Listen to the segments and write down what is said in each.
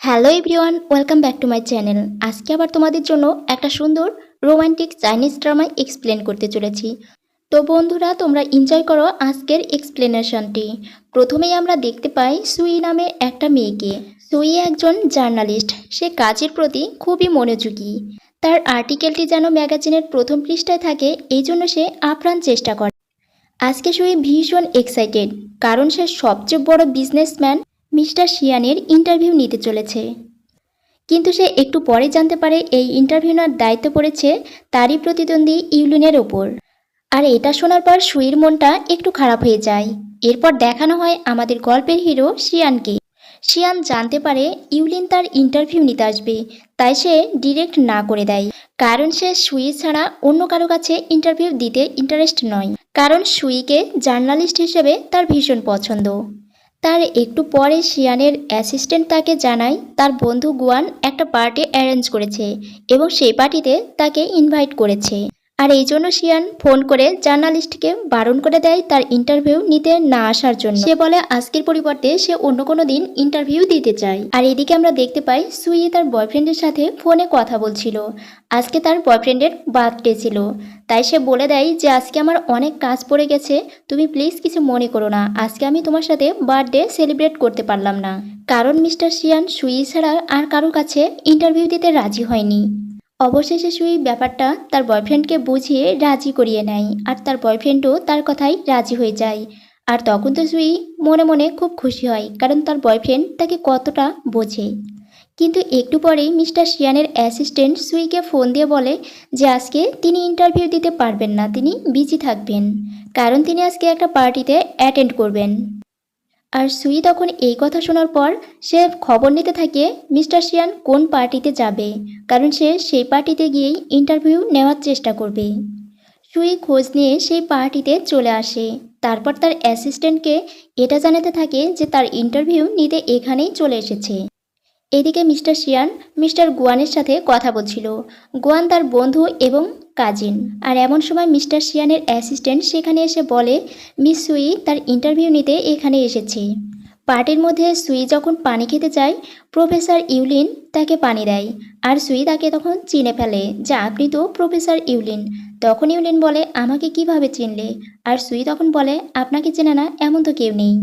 Hello everyone, welcome back to my channel. আজকে আবার তোমাদের জন্য একটা সুন্দর রোমান্টিক চাইনিজ ড্রামা এক্সপ্লেন করতে চলেছি। তো বন্ধুরা, তোমরা এনজয় করো আজকের এক্সপ্লেনেশনটি প্রথমেই আমরা দেখতে পাই সুই নামে একটা মেয়েকে। সুই একজন জার্নালিস্ট। সে কাজের প্রতি খুবই মনোযোগী। তার আর্টিকেলটি যেন ম্যাগাজিনের প্রথম পৃষ্ঠায় থাকে, এই জন্য সে আপ্রাণ চেষ্টা করে। আজকে সুই ভীষণ এক্সাইটেড কারণ সে সবচেয়ে বড় বিজনেসম্যান মিস্টার শিয়ানের ইন্টারভিউ নিতে চলেছে। কিন্তু সে একটু পরে জানতে পারে এই ইন্টারভিউ নেওয়ার দায়িত্ব পড়েছে তারই প্রতিদ্বন্দ্বী ইউলিনের ওপর। আর এটা শোনার পর সুইর মনটা একটু খারাপ হয়ে যায়। এরপর দেখানো হয় আমাদের গল্পের হিরো শিয়ানকে। শিয়ান জানতে পারে ইউলিন তার ইন্টারভিউ নিতে আসবে, তাই সে ডিরেক্ট না করে দেয়। কারণ সে সুই ছাড়া অন্য কারও কাছে ইন্টারভিউ দিতে ইন্টারেস্ট নয়। কারণ সুইকে জার্নালিস্ট হিসেবে তার ভীষণ পছন্দ। তার একটু পরে শিয়ানের অ্যাসিস্ট্যান্ট তাকে জানায়, তার বন্ধু গুয়ান একটা পার্টি অ্যারেঞ্জ করেছে এবং সেই পার্টিতে তাকে ইনভাইট করেছে। আর এই জন্য শিয়ান ফোন করে জার্নালিস্টকে বারণ করে দেয় তার ইন্টারভিউ নিতে না আসার জন্য। সে বলে, আজকের পরিবর্তে সে অন্য কোনো দিন ইন্টারভিউ দিতে চায়। আর এদিকে আমরা দেখতে পাই সুই তার বয়ফ্রেন্ডের সাথে ফোনে কথা বলছিল। আজকে তার বয়ফ্রেন্ডের বার্থডে ছিল। তাই সে বলে দেয় যে, আজকে আমার অনেক কাজ পড়ে গেছে। তুমি প্লিজ কিছু মনে করো না। আজকে আমি তোমার সাথে বার্থডে সেলিব্রেট করতে পারলাম না। কারণ মিস্টার শিয়ান সুই ছাড়া আর কারোর কাছে ইন্টারভিউ দিতে রাজি হয়নি। অবশেষে সুই ব্যাপারটা তার বয়ফ্রেন্ডকে বুঝিয়ে রাজি করিয়ে নেয় আর তার বয়ফ্রেন্ডও তার কথাই রাজি হয়ে যায়। আর তখন তো সুই মনে মনে খুব খুশি হয়, কারণ তার বয়ফ্রেন্ড তাকে কতটা বোঝে। কিন্তু একটু পরেই মিস্টার শিয়ানের অ্যাসিস্ট্যান্ট সুইকে ফোন দিয়ে বলে যে আজকে তিনি ইন্টারভিউ দিতে পারবেন না, তিনি বিজি থাকবেন। কারণ তিনি আজকে একটা পার্টিতে অ্যাটেন্ড করবেন। আর সুই তখন এই কথা শোনার পর সে খবর নিতে থাকে, মিস্টার শিয়ান কোন পার্টিতে যাবে? কারণ সে সেই পার্টিতে গিয়েই ইন্টারভিউ নেওয়ার চেষ্টা করবে। সুই খোঁজ নিয়ে সেই পার্টিতে চলে আসে। তারপর তার অ্যাসিস্ট্যান্টকে এটা জানাতে থাকে যে তার ইন্টারভিউ নিতে এখানেই চলে এসেছে। এদিকে মিস্টার শিয়ান মিস্টার গোয়ানের সাথে কথা বলছিল। গোয়ান তার বন্ধু এবং কাজিন। আর এমন সময় মিস্টার শিয়ানের অ্যাসিস্ট্যান্ট সেখানে এসে বলে, মিস সুই তার ইন্টারভিউ নিতে এখানে এসেছে। পার্টির মধ্যে সুই যখন পানি খেতে চায় প্রফেসর ইউলিন তাকে পানি দেয়। আর সুই তাকে তখন চিনে ফেলে যে আপনি তো প্রফেসর ইউলিন। তখন ইউলিন বলে, আমাকে কীভাবে চিনলে? আর সুই তখন বলে, আপনাকে চেনে না, এমন তো কেউ নেই।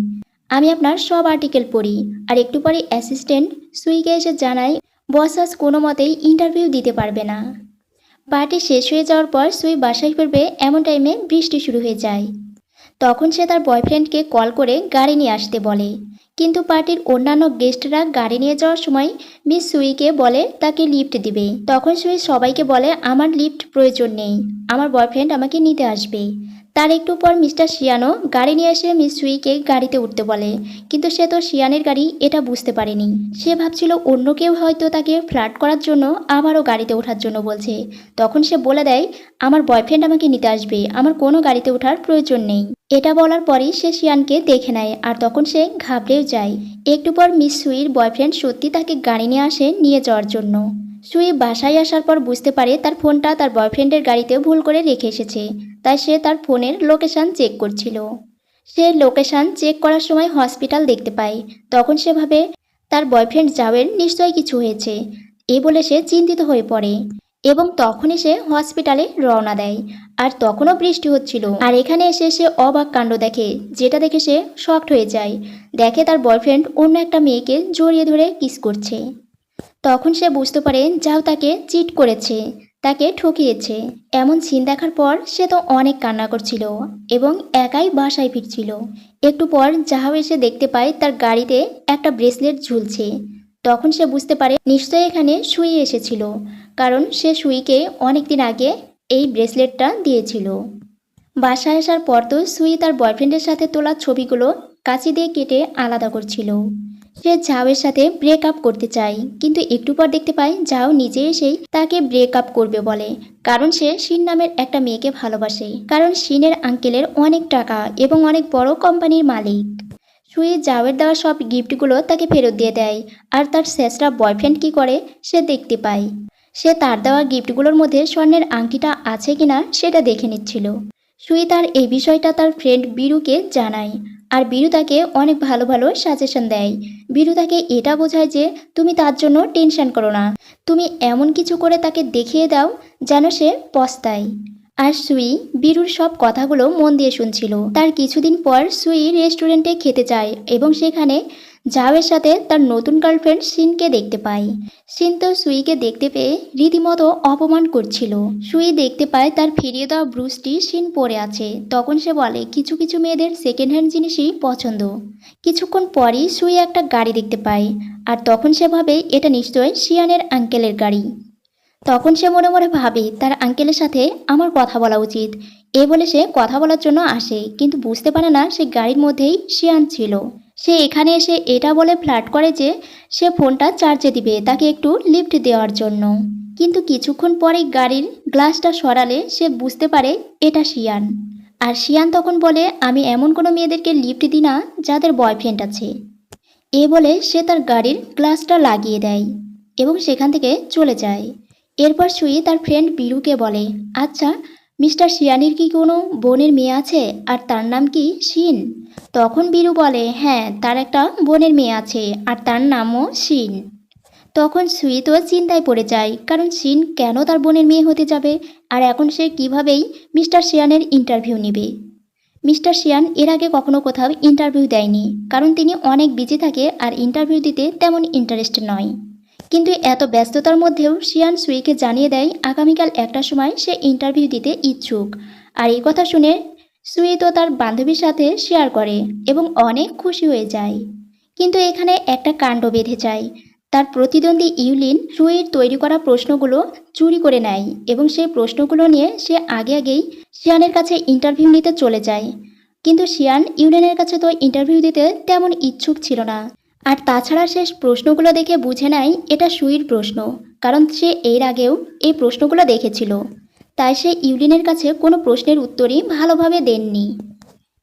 আমি আপনার সব আর্টিকেল পড়ি। আর একটু পরে অ্যাসিস্ট্যান্ট সুইকে এসে জানায় বস আজ কোনো মতেই ইন্টারভিউ দিতে পারবে না। পার্টি শেষ হয়ে যাওয়ার পর সুই বাসায় ফিরবে এমন টাইমে বৃষ্টি শুরু হয়ে যায়। তখন সে তার বয়ফ্রেন্ডকে কল করে গাড়ি নিয়ে আসতে বলে। কিন্তু পার্টির অন্যান্য গেস্টরা গাড়ি নিয়ে যাওয়ার সময় মিস সুইকে বলে, তাকে লিফট দিবে। তখন সুই সবাইকে বলে, আমার লিফট প্রয়োজন নেই। আমার বয়ফ্রেন্ড আমাকে নিতে আসবে। তার একটু পর মিস্টার শিয়ানো গাড়ি নিয়ে এসে মিস সুইকে গাড়িতে উঠতে বলে। কিন্তু সে তো শিয়ানের গাড়ি এটা বুঝতে পারেনি। সে ভাবছিল অন্য কেউ হয়তো তাকে ফ্ল্যাট করার জন্য আবারও গাড়িতে ওঠার জন্য বলছে। তখন সে বলে দেয়, আমার বয়ফ্রেন্ড আমাকে নিতে আসবে। আমার কোনো গাড়িতে ওঠার প্রয়োজন নেই। এটা বলার পরই সে শিয়ানকে দেখে নেয় আর তখন সে ঘাবড়েও যায়। একটু পর মিস সুইর বয়ফ্রেন্ড সত্যি তাকে গাড়ি নিয়ে আসে নিয়ে যাওয়ার জন্য। সুই বাসায় আসার পর বুঝতে পারে তার ফোনটা তার বয়ফ্রেন্ডের গাড়িতে ভুল করে রেখে এসেছে। তাই সে তার ফোনের লোকেশান চেক করছিল। সে লোকেশান চেক করার সময় হসপিটাল দেখতে পায়। তখন সে ভাবে, তার বয়ফ্রেন্ড জাওয়ের নিশ্চয়ই কিছু হয়েছে। এ বলে সে চিন্তিত হয়ে পড়ে এবং তখনই সে হসপিটালে রওনা দেয়। আর তখনও বৃষ্টি হচ্ছিল। আর এখানে এসে সে অবাক কাণ্ড দেখে, যেটা দেখে সে শক্ট হয়ে যায়। দেখে তার বয়ফ্রেন্ড অন্য একটা মেয়েকে জড়িয়ে ধরে কিস করছে। তখন সে বুঝতে পারে, যাও তাকে চিট করেছে। তাকে ঠকিয়েছে। এমন সিন দেখার পর সে তো অনেক কান্না করছিল এবং একাই বাসায় ফিরছিল। একটু পর যাহাও এসে দেখতে পায় তার গাড়িতে একটা ব্রেসলেট ঝুলছে। তখন সে বুঝতে পারে নিশ্চয়ই এখানে সুই এসেছিল, কারণ সে সুইকে অনেকদিন আগে এই ব্রেসলেটটা দিয়েছিল। বাসায় আসার পর তো সুই তার বয়ফ্রেন্ডের সাথে তোলা ছবিগুলো কাঁচি দিয়ে কেটে আলাদা করছিল। সে ঝাওয়ের সাথে ব্রেক আপ করতে চায়। কিন্তু একটু পর দেখতে পায় ঝাও নিজে এসেই তাকে ব্রেক আপ করবে বলে। কারণ সে শিন নামের একটা মেয়েকে ভালোবাসে। কারণ শিনের আঙ্কেলের অনেক টাকা এবং অনেক বড় কোম্পানির মালিক। সুই জাওয়ের দেওয়া সব গিফটগুলো তাকে ফেরত দিয়ে দেয়। আর তার শেষরা বয়ফ্রেন্ড কি করে, সে দেখতে পায়। সে তার দেওয়া গিফটগুলোর মধ্যে স্বর্ণের আংটিটা আছে কিনা, সেটা দেখে নিচ্ছিল। সুই তার এই বিষয়টা তার ফ্রেন্ড বিরুকে জানায়। আর বীরু তাকে অনেক ভালো ভালো সাজেশন দেয়। বিরু তাকে এটা বোঝায় যে তুমি তার জন্য টেনশন করো না। তুমি এমন কিছু করে তাকে দেখিয়ে দাও যেন সে পস্তায়। আর সুই বীরুর সব কথাগুলো মন দিয়ে শুনছিল। তার কিছুদিন পর সুই রেস্টুরেন্টে খেতে যায় এবং সেখানে জাওয়ের সাথে তার নতুন গার্লফ্রেন্ড সিনকে দেখতে পায়। সিন তো সুইকে দেখতে পেয়ে রীতিমতো অপমান করছিল। সুই দেখতে পায় তার ফিরিয়ে দেওয়া ব্রুসটি সিন পরে আছে। তখন সে বলে, কিছু কিছু মেয়েদের সেকেন্ড হ্যান্ড জিনিসই পছন্দ। কিছুক্ষণ পরই সুই একটা গাড়ি দেখতে পায় আর তখন সে ভাবে, এটা নিশ্চয় শিয়ানের আঙ্কেলের গাড়ি। তখন সে মনে মনে ভাবে, তার আঙ্কেলের সাথে আমার কথা বলা উচিত। এ বলে সে কথা বলার জন্য আসে, কিন্তু বুঝতে পারে না সে গাড়ির মধ্যেই শিয়ান ছিল। সে এখানে এসে এটা বলে ফ্ল্যাট করে যে সে ফোনটা চার্জে দিবে তাকে একটু লিফট দেওয়ার জন্য। কিন্তু কিছুক্ষণ পরে গাড়ির গ্লাসটা সরালে সে বুঝতে পারে এটা শিয়ান। আর শিয়ান তখন বলে, আমি এমন কোনো মেয়েদেরকে লিফট দিই না যাদের বয়ফ্রেন্ড আছে। এ বলে সে তার গাড়ির গ্লাসটা লাগিয়ে দেয় এবং সেখান থেকে চলে যায়। এরপর সুই তার ফ্রেন্ড বীরুকে বলে আচ্ছা মিস্টার শিয়ানির কি কোনো বোনের মেয়ে আছে? আর তার নাম কি শিন? তখন বীরু বলে হ্যাঁ তার একটা বোনের মেয়ে আছে, আর তার নামও শিন। তখন সুই তো চিন্তায় পড়ে যায়, কারণ শিন কেন তার বোনের মেয়ে হতে যাবে? আর এখন সে কিভাবেই মিস্টার শিয়ানের ইন্টারভিউ নেবে? মিস্টার শিয়ান এর আগে কখনো কোথাও ইন্টারভিউ দেয়নি, কারণ তিনি অনেক বিজি থাকে আর ইন্টারভিউ দিতে তেমন ইন্টারেস্ট নয়। কিন্তু এত ব্যস্ততার মধ্যেও শিয়ান সুইকে জানিয়ে দেয়, আগামীকাল একটার সময় সে ইন্টারভিউ দিতে ইচ্ছুক। আর এই কথা শুনে সুই তো তার বান্ধবীর সাথে শেয়ার করে এবং অনেক খুশি হয়ে যায়। কিন্তু এখানে একটা কাণ্ড বেঁধে যায়। তার প্রতিদ্বন্দ্বী ইউলিন সুইর তৈরি করা প্রশ্নগুলো চুরি করে নেয় এবং সেই প্রশ্নগুলো নিয়ে সে আগে আগেই শিয়ানের কাছে ইন্টারভিউ নিতে চলে যায়। কিন্তু শিয়ান ইউলিনের কাছে তো ইন্টারভিউ দিতে তেমন ইচ্ছুক ছিল না। আর তাছাড়া শেষ প্রশ্নগুলো দেখে বুঝে নেয় এটা সুইর প্রশ্ন, কারণ সে এর আগেও এই প্রশ্নগুলো দেখেছিল। তাই সে ইউলিনের কাছে কোনো প্রশ্নের উত্তরই ভালোভাবে দেননি।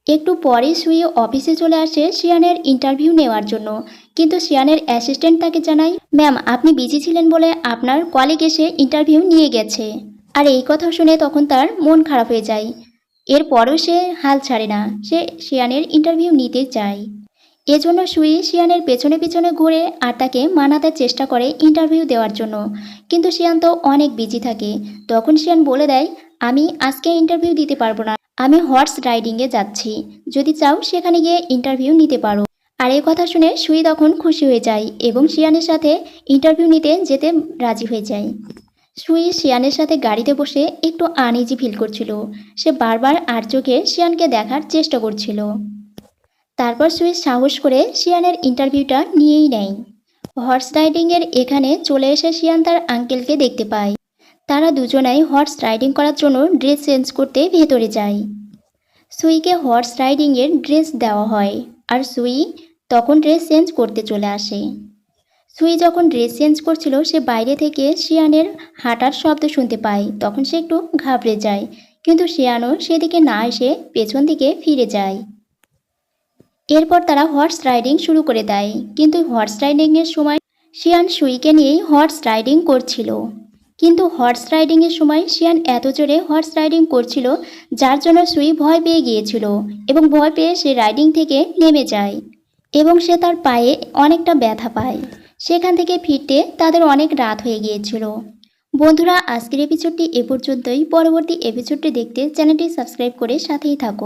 একটু পরে সুই অফিসে চলে আসে শিয়ানের ইন্টারভিউ নেওয়ার জন্য, কিন্তু শিয়ানের অ্যাসিস্ট্যান্ট তাকে জানায়, ম্যাম, আপনি বিজি ছিলেন বলে আপনার কলিগ এসে ইন্টারভিউ নিয়ে গেছে। আর এই কথা শুনে তখন তার মন খারাপ হয়ে যায়। এরপরও সে হাল ছাড়ে না, সে শিয়ানের ইন্টারভিউ নিতে চায়। এজন্য সুই শিয়ানের পেছনে পেছনে ঘুরে আর তাকে মানাতে চেষ্টা করে ইন্টারভিউ দেওয়ার জন্য। কিন্তু শিয়ান তো অনেক বিজি থাকে। তখন শিয়ান বলে দেয়, আমি আজকে ইন্টারভিউ দিতে পারব না। আমি হর্স রাইডিংয়ে যাচ্ছি। যদি চাও সেখানে গিয়ে ইন্টারভিউ নিতে পারো। আর এই কথা শুনে সুই তখন খুশি হয়ে যায় এবং শিয়ানের সাথে ইন্টারভিউ নিতে যেতে রাজি হয়ে যায়। সুই শিয়ানের সাথে গাড়িতে বসে একটু আনইজি ফিল করছিল। সে বারবার আর চোখে শিয়ানকে দেখার চেষ্টা করছিল। তারপর সুই সাহস করে শিয়ানের ইন্টারভিউটা নিয়েই নেয়। হর্স রাইডিংয়ের এখানে চলে এসে শিয়ান তার আঙ্কেলকে দেখতে পায়। তারা দুজনাই হর্স রাইডিং করার জন্য ড্রেস চেঞ্জ করতে ভেতরে যায়। সুইকে হর্স রাইডিংয়ের ড্রেস দেওয়া হয় আর সুই তখন ড্রেস চেঞ্জ করতে চলে আসে। সুই যখন ড্রেস চেঞ্জ করছিল, সে বাইরে থেকে শিয়ানের হাঁটার শব্দ শুনতে পায়। তখন সে একটু ঘাবড়ে যায়, কিন্তু শিয়ানও সেদিকে না এসে পেছন দিকে ফিরে যায়। এরপর তারা হর্স রাইডিং শুরু করে দেয়। কিন্তু হর্স রাইডিংয়ের সময় শিয়ান সুইকে নিয়েই হর্স রাইডিং করছিল। কিন্তু হর্স রাইডিংয়ের সময় শিয়ান এত জোরে হর্স রাইডিং করছিল, যার জন্য সুই ভয় পেয়ে গিয়েছিল এবং ভয় পেয়ে সে রাইডিং থেকে নেমে যায় এবং সে তার পায়ে অনেকটা ব্যথা পায়। সেখান থেকে ফিরতে তাদের অনেক রাত হয়ে গিয়েছিল। বন্ধুরা, আজকের এপিসোডটি এ পর্যন্তই। পরবর্তী এপিসোডটি দেখতে চ্যানেলটি সাবস্ক্রাইব করে সাথেই থাকো।